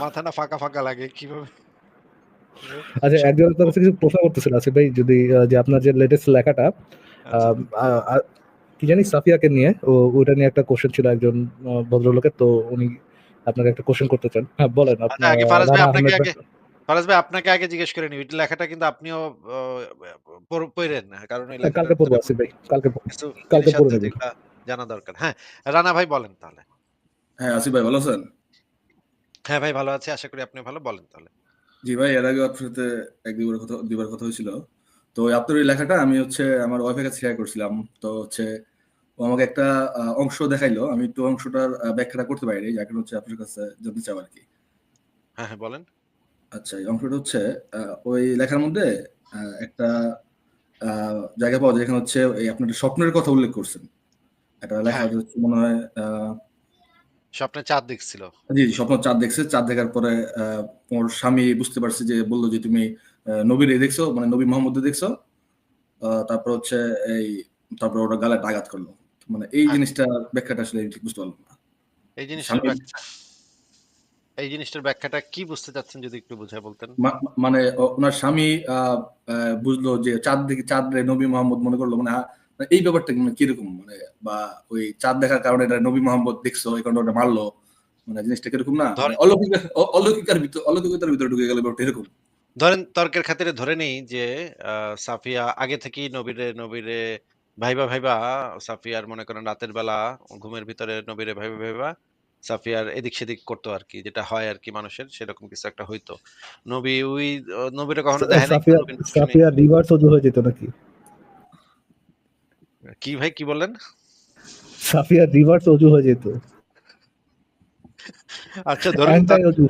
মাথা না ফাঁকা, ফাঁকা লাগে কীভাবে? আচ্ছা একজন আপনার কাছে কিছু প্রশ্ন করতেছিল আসিফ ভাই যদি যে আপনার যে লেটেস্ট লেখাটা আচ্ছা। কি জানি সাফিয়াকে নিয়ে ও ওইটা নিয়ে একটা কোয়েশ্চেন ছিল একজন ভদ্রলোকের তো উনি আপনাকে একটা কোয়েশ্চেন করতে চান। হ্যাঁ বলেন আচ্ছা আপনার আগে ফারাজ ভাই আপনাকে আগে ফারাজ ভাই আপনাকে আগে জিজ্ঞেস করে নিই। ওই লেখাটা কিন্তু আপনিও অ পড় পইড়েন না। কারণ এই কালকে পড়ব আসিফ ভাই। কালকে কালকে জিনিস পড়ে আছে নেব। যেগুলা জানা দরকার। হ্যাঁ, রানা ভাই বলেন তাহলে। হ্যাঁ, আসিফ ভাই ভালো আছেন? হ্যাঁ ভাই ভালো আছি। আশা করি আপনিও ভালো। বলেন তাহলে। জি ভাই, এর আগেও আপনার সাথে ১-২ বার কথা ২ বার কথা হয়েছিল। তো আপনার ওই লেখাটা আমি হচ্ছে আমার ওয়াইফের কাছে শেয়ার করছিলাম। তো হচ্ছে ও আমাকে একটা অংশ দেখাইলো। আমি একটু অংশটার ব্যাখ্যাটা করতে পারিনি। যার কারণে হচ্ছে আপনার কাছে জানতে আর কি হ্যাঁ, হ্যাঁ বলেন। আচ্ছা, এই অংশটা হচ্ছে ওই লেখার মধ্যে একটা জায়গা পাওয়া যায় যেখানে হচ্ছে এই আপনার স্বপ্নের কথা উল্লেখ করছেন। একটা লেখা হ্যাঁ। হচ্ছে মনে হয় স্বপ্নে চাঁদ দেখছিল। জি, জি, স্বপ্ন চাঁদ দেখছে। চাঁদ দেখার পরে ওর স্বামী বুঝতে পারছে যে বলল যে, "তুমি নবীরে দেখছ, মানে নবী মোহাম্মদরে দেখছ?" তারপর হচ্ছে এই তারপর ওরা গালে আঘাত করল। মানে এই হ্যাঁ। জিনিসটার ব্যাখ্যাটা আসলে ঠিক বুঝতে পারলাম না। এই ব্যাখ্যা এই জিনিসটার ব্যাখ্যাটা কি বুঝতে চাচ্ছেন যদি একটু বুঝায় বলতেন? মানে ওনার স্বামী বুঝলো যে চাঁদ দেখে চাঁদরে নবী মোহাম্মদ মনে করল মানে এই ব্যাপারটা মানে কীরকম? মানে বা ওই চাঁদ দেখার কারণে এটা নবী মোহাম্মদ দেখছ, এই কারণে ওটা মারলো। মানে জিনিসটা কীরকম না? মানে অলৌকিক অলৌকিকার ভিতর অলৌকিকতার ভিতরে ঢুকে গেল ব্যাপারটা এরকম। ধরেন তর্কের খাতিরে ধরে নেই যে সাফিয়া আগে থেকেই নবীরে নবীরে ভাইবা, ভাইবা সাফিয়ার মনে করেন রাতের বেলা ঘুমের ভিতরে নবীরে ভাইবা, ভাইবা সাফিয়ার এদিক সেদিক করতো আর কি যেটা হয় আর কি মানুষের সেরকম কিছু একটা হইতো। নবী ওই নবীরে কখনো সা দেখে নাই সাফিয়া সাফিয়া রিভার্স হয়ে যেত নাকি? কি ভাই কি বললেন? সাফিয়া রিভার্স অজু হয়ে যেত। আচ্ছা ধরুন অ্যান্টি তর অজু।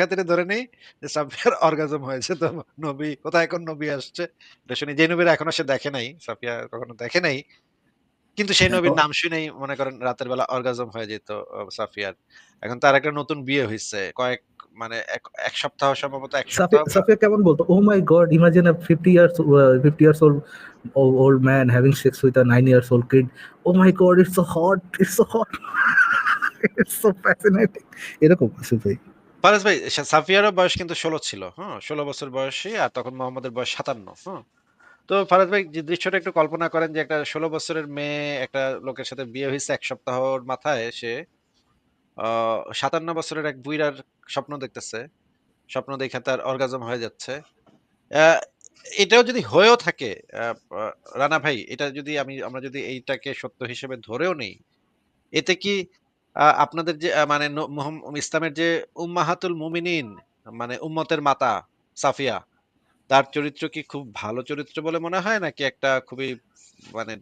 খাতিরে ধরে নেই যে সাফিয়ার অর্গাজম হয়েছে তো নবী কোথায় এখন নবী আসছে এটা শুনি যে নবীর এখনও সে দেখে নাই সাফিয়া কখনো দেখে নাই কিন্তু সেই নবীর নাম শুনেই মনে করেন রাতের বেলা অর্গাজম হয়ে যেত সাফিয়ার। এখন তার একটা নতুন বিয়ে হইছে। কয়েক মানে এক সপ্তাহ সম্ভবত এক সপ্তাহ সাফিয়া কেমন বলতো? ও my God imagine a 50 years 50 years old old man having sex with a 9 years old kid oh my God it's so hot it's so hot it's so fascinating এরকম আছে ভাই। পারস ভাই সাফিয়ারও বয়স কিন্তু ষোলো ছিল হ্যাঁ ষোলো বছর বয়সে আর তখন মোহাম্মদের বয়স সাতান্ন হ্যাঁ তো ফারাজ ভাই যে দৃশ্যটা একটু কল্পনা করেন যে একটা ষোলো বছরের মেয়ে একটা লোকের সাথে বিয়ে হয়েছে এক সপ্তাহর মাথায় সে ৫৭ বছরের এক বুইড়ার স্বপ্ন দেখতেছে। স্বপ্ন দেখে তার অর্গাজম হয়ে যাচ্ছে। এটাও যদি হয়েও থাকে রানা ভাই এটা যদি আমি আমরা যদি এইটাকে সত্য হিসেবে ধরেও নেই, এতে কি আপনাদের যে মানে ইসলামের যে উম্মাহাতুল মুমিনিন মানে উম্মতের মাতা সাফিয়া, তার চরিত্র কি খুব ভালো চরিত্র বলে মনে হয় নাকি একটা খুবই মানে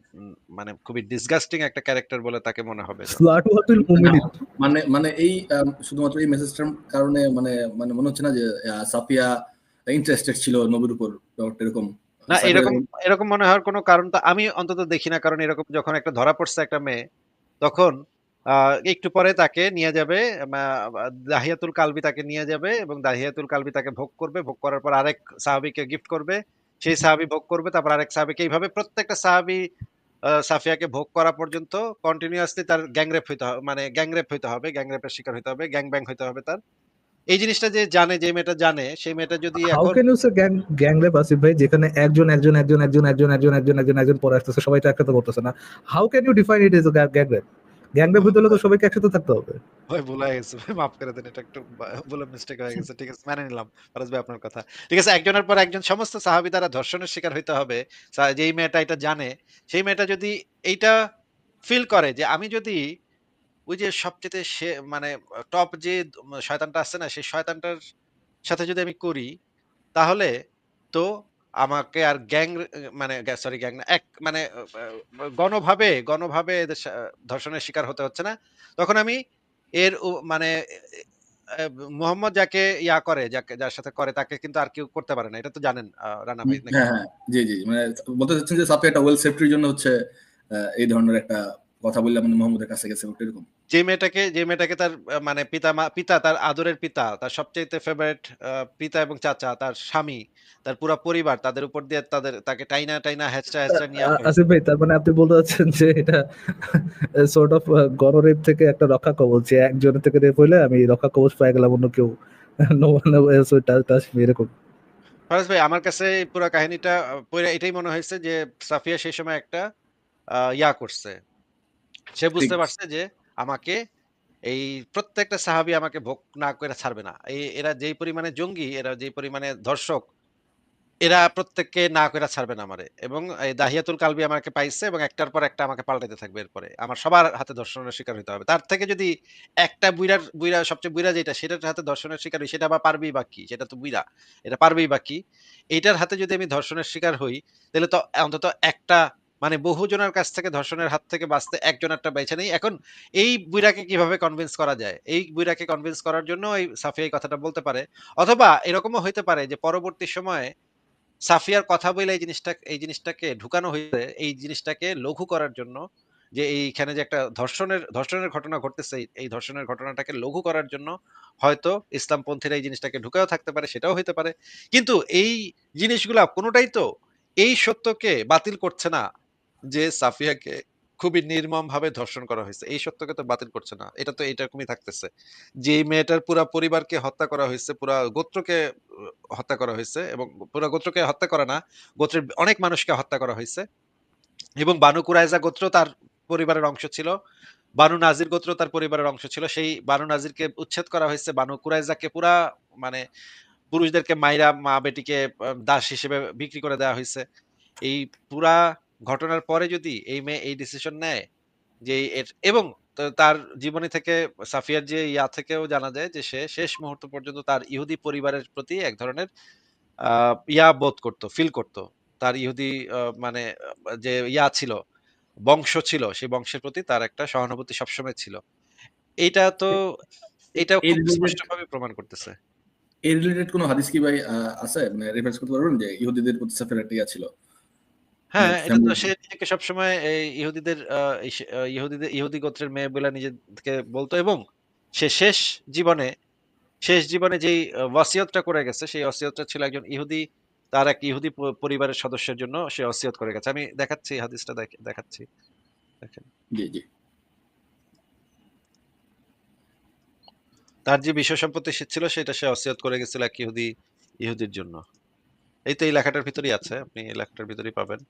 মানে খুবই ডিসগাস্টিং একটা ক্যারেক্টার বলে তাকে মনে হবে? মানে মানে এই শুধুমাত্র এই মেসেজটার কারণে মানে মানে মনে হচ্ছে না যে ইন্টারেস্টেড ছিল নবীর উপর এরকম। না এরকম এরকম মনে হওয়ার কোনো কারণ তো আমি অন্তত দেখি না। কারণ এরকম যখন একটা ধরা পড়ছে একটা মেয়ে, তখন একটু পরে তাকে নিয়ে যাবে দাহিয়াতুল কালবি তাকে নিয়ে যাবে এবং দাহিয়াতুল কালবি তাকে ভোগ করবে। ভোগ করার পর আরেক সাহাবীকে গিফট করবে। সেই সাহাবী ভোগ করবে। তারপর আরেক সাহাবীকে এইভাবে প্রত্যেকটা সাহাবী সাফিয়াকে ভোগ করা পর্যন্ত কন্টিনিউয়াসলি তার গ্যাং রেপ হইতে হ মানে গ্যাং রেপ হইতে হবে। গ্যাং রেপের শিকার হইতে হবে। গ্যাং ব্যাং হইতে হবে তার। এই জিনিসটা যে জানে যে মেয়েটা জানে সেই মেয়েটা যদি how can you say gang gang rape Asif ভাই যেখানে একজন, একজন, একজন, একজন, একজন, একজন, একজন, একজন, একজন পরে আসতেছে সবাই তো একসাথে করতেছে না। How can you define it as a gang rape? হইতে হলে তো সবাইকে একসাথে থাকতে হবে। ভাই ভুল হয়ে গেছে ভাই মাফ করে দেন। এটা একটু ভুল মিস্টেক হয়ে গেছে। ঠিক আছে মেনে নিলাম। ফারাজ ভাই আপনার কথা। ঠিক আছে একজনের পর একজন সমস্ত সাহাবী দ্বারা ধর্ষণের শিকার হইতে হবে। যেই মেয়েটা এটা জানে, সেই মেয়েটা যদি এইটা ফিল করে যে আমি যদি ওই যে সবচাইতে সে মানে টপ যে শয়তানটা আছে না সেই শয়তানটার সাথে যদি আমি করি, তাহলে তো আমাকে আর গ্যাং মানে সরি গ্যাং না এক মানে গণভাবে গণভাবে এদের ধর্ষণের শিকার হতে হচ্ছে না। তখন আমি এর মানে মোহাম্মদ যাকে ইয়া করে যাকে যার সাথে করে তাকে কিন্তু আর কেউ করতে পারে না। এটা তো জানেন রানা ভাই হ্যাঁ, হ্যাঁ। জি, জি। মানে বলতে চাচ্ছেন যে সাফিয়া একটা ওয়েল সেফটির জন্য হচ্ছে এই ধরনের একটা কথা বললে মানে মোহাম্মদের কাছে গেছে ওটা এরকম। যে মেয়েটাকে যে মেয়েটাকে তার মানে পিতা মা পিতা তার আদরের পিতা তার সবচেয়ে ফেভারিট পিতা এবং চাচা তার স্বামী তার পুরো পরিবার তাদের উপর দিয়ে তাদের তাকে টাইনা টাইনা হ্যাচড়া হ্যাচড়া নিয়ে। আসিফ ভাই তার মানে আপনি বলতে চাচ্ছেন যে এটা সর্ট অফ গণরেপ থেকে একটা রক্ষা কবচ যে একজনের থেকে রেপ হইলে আমি রক্ষা কবচ পাই গেলাম অন্য কেউ no one else will touch me এরকম। ফারাজ ভাই আমার কাছে এই পুরো কাহিনীটা এটাই মনে হয়েছে যে সাফিয়া সেই সময় একটা আহ, ইয়া করছে। সে বুঝতে পারছে যে আমাকে এই প্রত্যেকটা সাহাবী আমাকে ভোগ না করে ছাড়বে না। এই এরা যেই পরিমাণে জঙ্গি এরা যেই পরিমাণে ধর্ষক এরা প্রত্যেককে না করে ছাড়বে না আমারে। এবং এই দাহিয়াতুল কালবি আমাকে পাইছে এবং একটার পর একটা আমাকে পাল্টাইতে থাকবে এরপরে। আমার সবার হাতে ধর্ষণের শিকার হতে হবে। তার থেকে যদি একটা বুইরার বুইরা সবচেয়ে বুইরা যেটা সেটার হাতে ধর্ষণের শিকার হই সেটা আবার পারবেই বা কি? সেটা তো বুইরা। এটা পারবেই বা কি? এইটার হাতে যদি আমি ধর্ষণের শিকার হই তাহলে তো অন্তত একটা মানে বহু জনের কাছ থেকে, ধর্ষণের হাত থেকে বাঁচতে একজনেরটা বেছে নেই। এখন এই বুইরাকে কীভাবে কনভিন্স করা যায়? এই বুইরাকে কনভিন্স করার জন্য এই সাফিয়া এই কথাটা বলতে পারে। অথবা এরকমও হইতে পারে যে পরবর্তী সময়ে সাফিয়ার কথা বলে এই জিনিসটা, এই জিনিসটাকে ঢুকানো হয়েছে এই জিনিসটাকে লঘু করার জন্য যে এইখানে যে একটা ধর্ষণের ধর্ষণের ঘটনা ঘটতেছে, এই- ধর্ষণের ঘটনাটাকে লঘু করার জন্য হয়তো ইসলামপন্থীরা এই জিনিসটাকে ঢুকাও থাকতে পারে, সেটাও হতে পারে। কিন্তু এই জিনিসগুলা কোনোটাই তো এই সত্যকে বাতিল করছে না। যে সাফিয়াকে খুবই নির্মম ভাবে ধর্ষণ করা হয়েছে। এই সত্যকে তো বাতিল করছে না। এটা তো এরকমই থাকতেছে। যে মেয়েটার পুরা পরিবারকে হত্যা করা হয়েছে, পুরা গোত্রকে হত্যা করা হয়েছে এবং পুরা গোত্রকে হত্যা করা না, গোত্রের অনেক মানুষকে হত্যা করা হয়েছে। এবং বানু কুরাইজা গোত্র তার পরিবারের অংশ ছিল। বানু নাজির গোত্র তার পরিবারের অংশ ছিল। সেই বানু নাজিরকে উচ্ছেদ করা হয়েছে। বানু কুরাইজাকে পুরা মানে পুরুষদেরকে মাইরা মা বেটিকে দাস হিসেবে বিক্রি করে দেওয়া হয়েছে। এই পুরা ঘটনার পরে যদি এই মেয়ে এই ডিসিশন নেয় যে এবং তার জীবনী থেকে সাফিয়ার যে ইয়া থেকেও জানা যায় যে সে শেষ মুহূর্ত পর্যন্ত তার ইহুদি পরিবারের প্রতি এক ধরনের ইয়া বোধ করতো ফিল করতো। তার ইহুদি মানে যে ইয়া ছিল বংশ ছিল সেই বংশের প্রতি তার একটা সহানুভূতি সবসময় ছিল। এইটা তো এটা খুব স্পষ্টভাবে প্রমাণ করতেছে। এই রিলেটেড কোনো হাদিস কি ভাই আছে? মানে রেফারেন্স করতে পারবেন যে ইহুদিদের প্রতি সাফিয়ার একটা ইয়া ছিল? হ্যাঁ এটা তো সে নিজেকে সবসময় ইহুদিদের ইহুদিদের ইহুদি গোত্রের মেয়ে বলে নিজেকে বলতো এবং সে শেষ জীবনে শেষ জীবনে যেই ওয়াসিয়তটা করে গেছে সেই ওয়াসিয়তটা ছিল একজন ইহুদি তার এক ইহুদি পরিবারের সদস্যের জন্য সে ওয়াসিয়ত করে গেছে। আমি দেখাচ্ছি হাদিসটা দেখাচ্ছি। দেখেন। জি জি। তার যে বিষয় সম্পত্তি সে ছিল সেটা সে ওসিয়ত করে গেছিল এক ইহুদি ইহুদির জন্য। এই তো এই লেখাটার ভিতরেই আছে আপনি এই লেখাটার ভিতরেই পাবেন।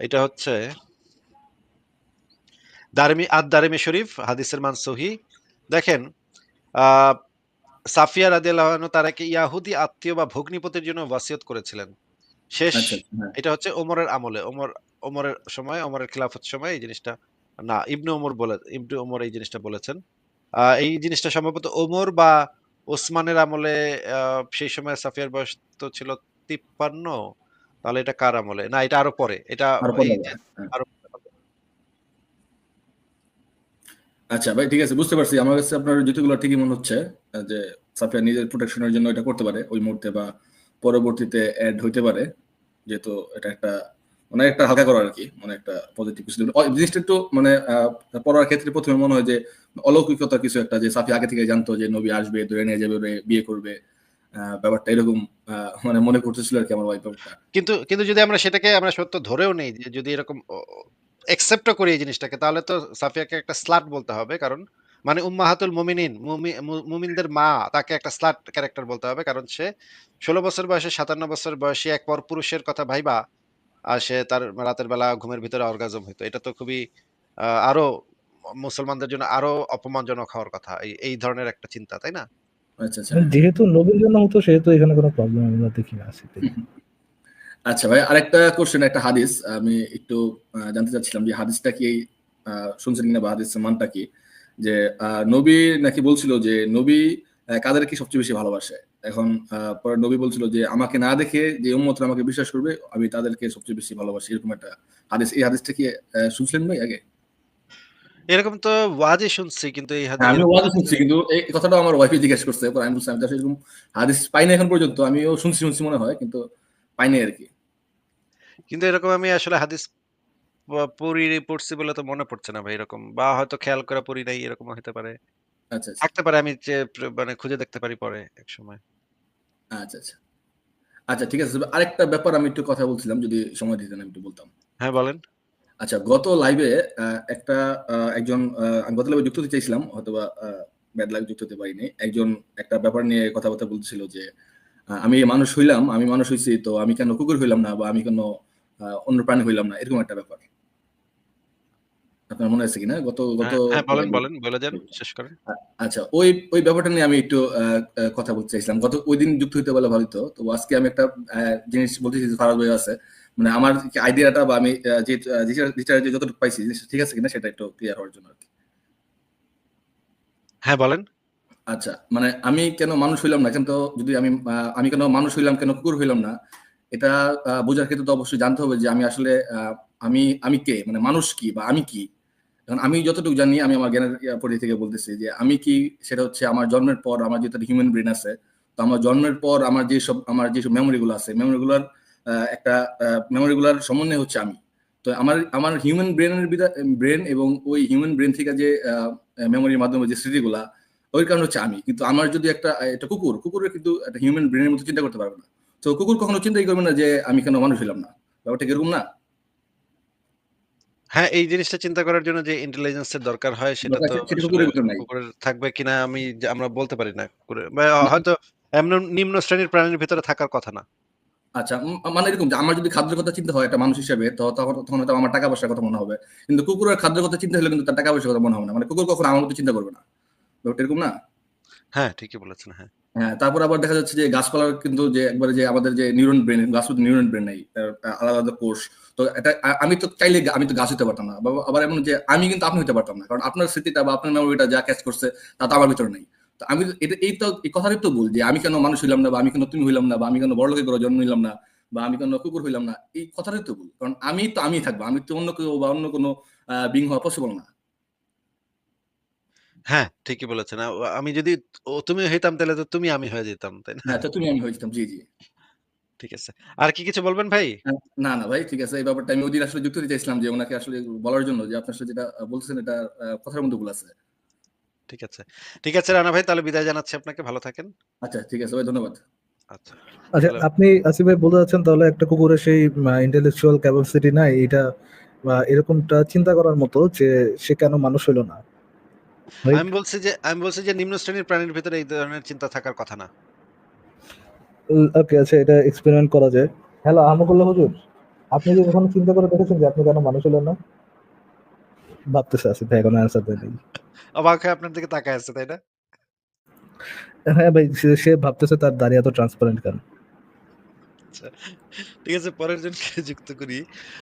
এটা হচ্ছে দারমি আদ দারিমি শরীফ হাদিসের মান সহি। দেখেন সাফিয়া রাদিয়াল্লাহু আনহু তার এক ইয়াহুদি আত্মীয় বা ভগ্নিপতির জন্য ওয়াসিয়ত করেছিলেন। শেষ আচ্ছা আচ্ছা, হ্যাঁ। এটা হচ্ছে ওমরের আমলে। ওমর ওমরের সময় ওমরের খিলাফত সময় এই জিনিসটা না ইবনে ওমর বলে ইবনে ওমর এই জিনিসটা বলেছেন। আহ, এই জিনিসটা সম্ভবত ওমর বা ওসমানের আমলে আহ, সেই সময় সাফিয়ার বয়স তো ছিল তিপ্পান্ন। তাহলে এটা কার আমলে? না এটা আরও পরে। এটা আরও হ্যাঁ। আচ্ছা ভাই ঠিক আছে বুঝতে পারছি। আমার কাছে আপনার যুক্তিগুলো ঠিকই মনে হচ্ছে যে সাফিয়া নিজের প্রোটেকশনের জন্য এটা করতে পারে ওই মুহূর্তে বা পরবর্তীতে অ্যাড হইতে পারে যেহেতু এটা একটা মানে একটা হালকা করা আর কি মানে একটা পজিটিভ কিছু। জিনিসটা একটু মানে পড়ার ক্ষেত্রে প্রথমে মনে হয় যে অলৌকিকতা কিছু একটা যে সাফি আগে থেকে জানতো যে নবী আসবে ধরে নিয়ে যাবে বিয়ে করবে। ব্যাপারটা এরকম মানে মনে করতেছিল আর কি আমার ওয়াইফ কিন্তু কিন্তু যদি আমরা সেটাকে, আমরা সত্য ধরেও নেই যে যদি এরকম করি এই জিনিসটাকে, তাহলে তো সাফিয়াকে একটা স্লাট বলতে হবে। কারণ মানে উম্মাহাতুল মুমিনিন মুমিনদের মা, তাকে একটা স্লাট ক্যারেক্টার বলতে হবে। কারণ সে ষোলো বছর বয়সে, সাতান্ন বছর বয়সে এক পর পুরুষের কথা ভাইবা, আর সে তার রাতের বেলা ঘুমের ভিতরে অর্গাজম হইতো। এটা তো খুবই আরও মুসলমানদের জন্য আরও অপমানজনক হওয়ার কথা। এই ধরনের একটা চিন্তা, তাই না? আচ্ছা আচ্ছা। যেহেতু নবীর জন্য হতো সেহেতু এখানে কোনো প্রবলেম আমরা দেখি না। আচ্ছা ভাই আরেকটা কোশ্চেন একটা হাদিস। আমি একটু জানতে চাচ্ছিলাম যে হাদিসটা কি শুনছেন কিনা বা হাদিসের মানটা কি? যে আহ, নবী নাকি বলছিল যে নবী কাদেরকে সবচেয়ে বেশি ভালোবাসে? এখন আহ, পরে নবী বলছিল যে আমাকে না দেখে যে উম্মতরা আমাকে বিশ্বাস করবে আমি তাদেরকে সবচেয়ে বেশি ভালোবাসি এরকম একটা হাদিস। এই হাদিসটা কি শুনছিলেন ভাই আগে? এরকম তো ওয়াজে শুনছি কিন্তু এই হ্যাঁ, আমি হাদিস ওয়াজ শুনছি কিন্তু এই কথাটা আমার ওয়াইফে জিজ্ঞেস করছে পরে আমি বলছি আমি তো এরকম হাদিস পাইনি এখন পর্যন্ত আমিও শুনছি শুনছি মনে হয় কিন্তু পাইনি আর কি। কিন্তু এরকম আমি আসলে হাদিস প- পড়ি পড়ছি বলে তো মনে পড়ছে না ভাই এরকম বা হয়তো খেয়াল করে পড়ি নাই এরকম হতে পারে। আচ্ছা আচ্ছা। থাকতে পারে আমি মানে খুঁজে দেখতে পারি পরে এক সময়। আচ্ছা আচ্ছা। আচ্ছা ঠিক আছে আরেকটা ব্যাপার আমি একটু কথা বলছিলাম যদি সময় দিতেন আমি একটু বলতাম। হ্যাঁ বলেন। আচ্ছা গত লাইভে একটা একজন আমি গত লাইভে যুক্ত হতে চাইছিলাম হয়তোবা ব্যাড লাইভ যুক্ত হতে পারিনি। একজন একটা ব্যাপার নিয়ে কথাবার্তা বলছিল যে আমি মানুষ হইলাম আমি মানুষ হইছি তো আমি কেন কুকুর হইলাম না বা আমি কেন অন্য প্রাণী হইলাম না এরকম একটা ব্যাপার। আপনার মনে আছে কিনা? গত গত হ্যাঁ, হ্যাঁ বলেন বলেন বলে যান শেষ করেন। আচ্ছা ওই ওই ব্যাপারটা নিয়ে আমি একটু কথা বলতে চাইছিলাম। গত ওই দিন যুক্ত হইতে বলে ভালো তো আজকে আমি একটা আহ, জিনিস বলতেছি যে ফারাজ ভাই আছে। মানে আমার আইডিয়াটা বা আমি যে যেটা- যতটুকু পাইছি জিনিসটা ঠিক আছে কিনা সেটা একটু ক্লিয়ার হওয়ার জন্য আর কি। হ্যাঁ বলেন। আচ্ছা মানে আমি কেন মানুষ হইলাম না? কিন্তু যদি আমি আমি কেন মানুষ হইলাম কেন কুকুর হইলাম না? এটা বোঝার ক্ষেত্রে তো অবশ্যই জানতে হবে যে আমি আসলে আমি আমি কে? মানে মানুষ কি বা আমি কি? এখন আমি যতটুকু জানি আমি আমার জ্ঞানের পরিধি থেকে বলতেছি যে আমি কি সেটা হচ্ছে আমার জন্মের পর আমার যেটা হিউম্যান ব্রেন আছে তো আমার জন্মের পর আমার যেসব আমার যেসব মেমোরি গুলো আছে মেমোরি গুলার একটা মেমোরি গুলার সমন্বয় হচ্ছে আমি। তো আমার আমার হিউম্যান ব্রেনের ব্রেন এবং ওই হিউম্যান ব্রেন থেকে যে মেমোরির মাধ্যমে যে স্মৃতিগুলা ওই কারণে হচ্ছে আমি। কিন্তু আমার যদি একটা একটা কুকুর কুকুরের কিন্তু একটা হিউম্যান ব্রেনের মতো চিন্তা করতে পারবে না। তো কুকুর কখনো চিন্তাই করবে না যে আমি কেন মানুষ হইলাম না? ব্যাপারটা এরকম না? হ্যাঁ এই জিনিসটা চিন্তা করার জন্য যে ইন্টেলিজেন্সের দরকার হয় সেটা তো থাকবে কিনা আমি আমরা বলতে পারি না। হয়তো এমন নিম্ন শ্রেণির প্রাণীর ভিতরে থাকার কথা না। আচ্ছা মানে এরকম যে আমার যদি খাদ্যের কথা চিন্তা হয় একটা মানুষ হিসেবে তো তখন তখন হয়তো আমার টাকা পয়সার কথা মনে হবে। কিন্তু কুকুরের খাদ্যের কথা চিন্তা হলে কিন্তু তার টাকা পয়সার কথা মনে হবে না। মানে কুকুর কখনো আমার মতো চিন্তা করবে না। এরকম না? হ্যাঁ ঠিকই বলেছেন হ্যাঁ। হ্যাঁ তারপর আবার দেখা যাচ্ছে যে গাছপালার কিন্তু যে একবারে যে আমাদের যে নিউরন ব্রেন গাছ নিউরন ব্রেন নাই। আলাদা আলাদা কোষ। তো এটা আমি তো চাইলে আমি তো গাছ হতে পারতাম না। আবার এমন যে আমি কিন্তু আপনি হতে পারতাম না। কারণ আপনার স্মৃতিটা বা আপনার মেমোরিটা যা ক্যাচ করছে তা তো আমার ভিতরে নেই। আমি এটা এই তো এই কথাটাই তো বল যে আমি কেন মানুষ হইলাম না বা আমি কেন তুমি হইলাম না বা আমি কেন বড় লোকের ঘরে জন্ম নিলাম না বা আমি কেন কুকুর হইলাম না এই কথাটাই তো বল কারণ আমি তো আমি থাকব আমি তো অন্য কেউ বা অন্য কোনো বিং হওয়া পসিবল না। হ্যাঁ ঠিকই বলেছেন। আমি যদি তুমি হইতাম তাহলে তো তুমি আমি হয়ে যেতাম তাই না? হ্যাঁ তো তুমি আমি হয়ে যেতাম জি জি। ঠিক আছে। আর কি কিছু বলবেন ভাই? না না ভাই ঠিক আছে। এই ব্যাপারটা আমি ওদিন আসলে যুক্ত দিতে চাইছিলাম যে ওনাকে আসলে বলার জন্য যে আপনার সাথে যেটা বলছেন এটা কথার মধ্যে ভুল আছে। ঠিক আছে। ঠিক আছে রানা ভাই তাহলে বিদায় জানাচ্ছি আপনাকে ভালো থাকেন। আচ্ছা ঠিক আছে ভাই ধন্যবাদ। আচ্ছা। আচ্ছা আপনি আসিফ ভাই বলতে চাচ্ছেন তাহলে একটা কুকুরের সেই ইন্টেলেকচুয়াল ক্যাপাসিটি নাই এটা এরকমটা চিন্তা করার মতো যে সে কেন মানুষ হলো না? আমি বলছি যে আমি বলছি যে নিম্ন শ্রেণির প্রাণীর ভিতরে এই ধরনের চিন্তা থাকার কথা না। ওকে আচ্ছা এটা এক্সপেরিমেন্ট করা যায়। হ্যালো আহমদুল্লাহ হুজুর আপনি কি কখনো চিন্তা করে দেখেছেন যে আপনি কেন মানুষ হলেন না? ভাবতেছে আসিফ ভাই কোনো অ্যান্সার দেয়নি। অবাক হয়ে আপনার দিকে তাকায় আছে তাই না? হ্যাঁ ভাই সে- ভাবতেছে তার দাঁড়িয়ে এত ট্রান্সপারেন্ট কেন? আচ্ছা ঠিক আছে পরের জনকে যুক্ত করি।